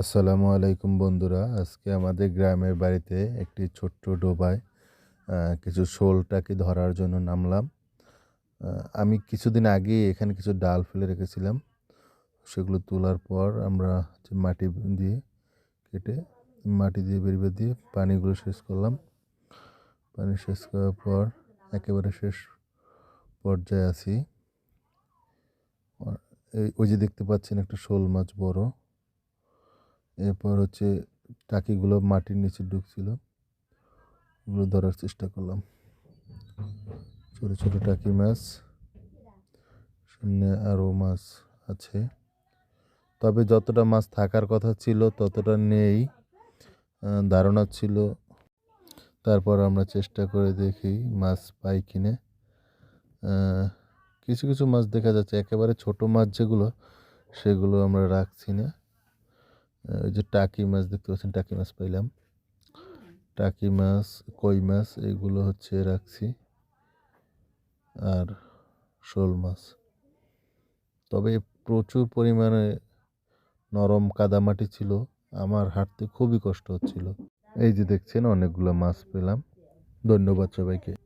আসসালামু আলাইকুম বন্ধুরা। আজকে আমাদের গ্রামের বাড়িতে একটি ছোট্ট ডোবায় কিছু শোলটাকে ধরার জন্য নামলাম। আমি কিছুদিন আগে এখানে কিছু ডাল ফেলে রেখেছিলাম। সেগুলো তোলার পর আমরা মাটি দিয়ে কেটে মাটি দিয়ে বেরিয়ে দিয়ে পানিগুলো শেষ করলাম। পানি শেষ করার পর একেবারে শেষ পর্যায়ে আছি। ওই যে দেখতে পাচ্ছেন একটা শোল মাছ বড়। এরপর হচ্ছে টাকিগুলো মাটির নিচে ঢুকছিল। ওগুলো ধরার চেষ্টা করলাম। ছোট ছোট টাকি মাছ। সামনে আরও মাছ আছে। তবে যতটা মাছ থাকার কথা ছিল, ততটা নেই। ধারণা ছিল। তারপর আমরা চেষ্টা করে দেখি মাছ পাই কিনে। কিছু কিছু মাছ দেখা যাচ্ছে। একেবারে ছোট মাছ যেগুলো, সেগুলো আমরা রাখছি না। ওই যে টাকি মাছ দেখতে পাচ্ছেন, টাকি মাছ পাইলাম। টাকি মাছ, কই মাছ, এগুলো হচ্ছে রাখছি। আর শোল মাছ। তবে প্রচুর পরিমাণে নরম কাদামাটি ছিল। আমার হাঁটতে খুবই কষ্ট হচ্ছিল। এই যে দেখছেন, অনেকগুলো মাছ পেলাম। ধন্যবাদ সবাইকে।